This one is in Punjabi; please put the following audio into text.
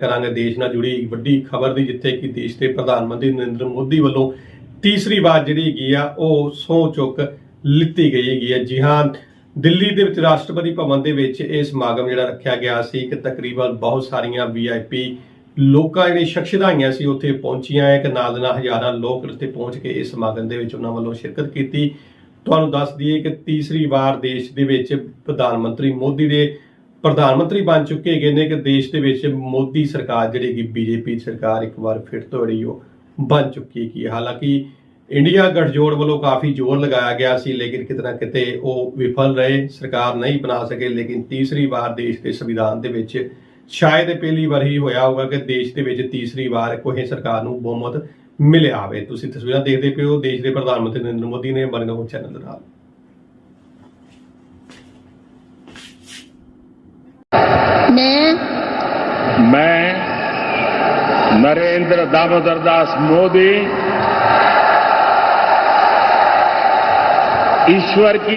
ਕਰਾਂਗੇ ਦੇਸ਼ ਨਾਲ ਜੁੜੀ ਵੱਡੀ ਖਬਰ ਦੀ, ਜਿੱਥੇ ਕਿ ਦੇਸ਼ ਦੇ ਪ੍ਰਧਾਨ ਮੰਤਰੀ ਨਰਿੰਦਰ ਮੋਦੀ ਵੱਲੋਂ ਤੀਸਰੀ ਵਾਰ ਜਿਹੜੀ ਹੈਗੀ ਆ, ਉਹ ਸਹੁੰ ਚੁੱਕ ਲਿੱਤੀ ਗਈ ਹੈਗੀ ਆ। ਜੀ ਹਾਂ, ਦਿੱਲੀ ਦੇ ਵਿੱਚ ਰਾਸ਼ਟਰਪਤੀ ਭਵਨ ਦੇ ਵਿੱਚ ਇਹ ਸਮਾਗਮ ਜਿਹੜਾ ਰੱਖਿਆ ਗਿਆ ਸੀ ਕਿ ਤਕਰੀਬਨ ਬਹੁਤ ਸਾਰੀਆਂ ਵੀਆਈਪੀ ਲੋਕਾਂ ਜਿਹੜੀ ਸ਼ਖਸੀਅਤਾਂ ਸੀ, ਉੱਥੇ ਪਹੁੰਚੀਆਂ ਹੈ ਕਿ ਨਾਲ ਨਾਲ ਹਜ਼ਾਰਾਂ ਲੋਕ ਉੱਥੇ ਪਹੁੰਚ ਕੇ ਇਸ ਸਮਾਗਮ ਦੇ ਵਿੱਚ ਉਹਨਾਂ ਵੱਲੋਂ ਸ਼ਿਰਕਤ ਕੀਤੀ। ਤੁਹਾਨੂੰ ਦੱਸ ਦਈਏ ਕਿ ਤੀਸਰੀ ਵਾਰ ਦੇਸ਼ ਦੇ ਵਿੱਚ ਪ੍ਰਧਾਨ ਮੰਤਰੀ ਮੋਦੀ ਦੇ ਪ੍ਰਧਾਨ ਮੰਤਰੀ ਬਣ ਚੁੱਕੇ ਹੈਗੇ ਨੇ ਕਿ ਦੇਸ਼ ਦੇ ਵਿੱਚ ਮੋਦੀ ਸਰਕਾਰ ਜਿਹੜੀ ਕਿ ਬੀਜੇਪੀ ਸਰਕਾਰ ਇੱਕ ਵਾਰ ਫਿਰ ਤੋਂ ਜਿਹੜੀ ਉਹ ਬਣ ਚੁੱਕੀ ਹੈ। ਹਾਲਾਂਕਿ ਇੰਡੀਆ ਗਠਜੋੜ ਵੱਲੋਂ ਕਾਫੀ ਜ਼ੋਰ ਲਗਾਇਆ ਗਿਆ ਸੀ, ਲੇਕਿਨ ਕਿਤੇ ਨਾ ਕਿਤੇ ਉਹ ਵਿਫਲ ਰਹੇ, ਸਰਕਾਰ ਨਹੀਂ ਬਣਾ ਸਕੇ, ਲੇਕਿਨ ਤੀਸਰੀ ਵਾਰ ਦੇਸ਼ ਦੇ ਸੰਵਿਧਾਨ ਦੇ ਵਿੱਚ ਸ਼ਾਇਦ ਪਹਿਲੀ ਵਾਰ ਹੀ ਹੋਇਆ ਹੋਊਗਾ ਕਿ ਦੇਸ਼ ਦੇ ਵਿੱਚ ਤੀਸਰੀ ਵਾਰ ਕੋਈ ਸਰਕਾਰ ਨੂੰ ਬਹੁਮਤ ਮਿਲਿਆ ਹੋਵੇ। ਤੁਸੀਂ ਤਸਵੀਰਾਂ ਦੇਖਦੇ ਪਿਓ ਦੇਸ਼ ਦੇ ਪ੍ਰਧਾਨ ਮੰਤਰੀ ਨਰਿੰਦਰ ਮੋਦੀ ਨੇ ਬਰਗਮ ਚੈਨਲ ਦੇ ਨਾਲ। मैं मैं नरेंद्र दामोदर दास मोदी ईश्वर की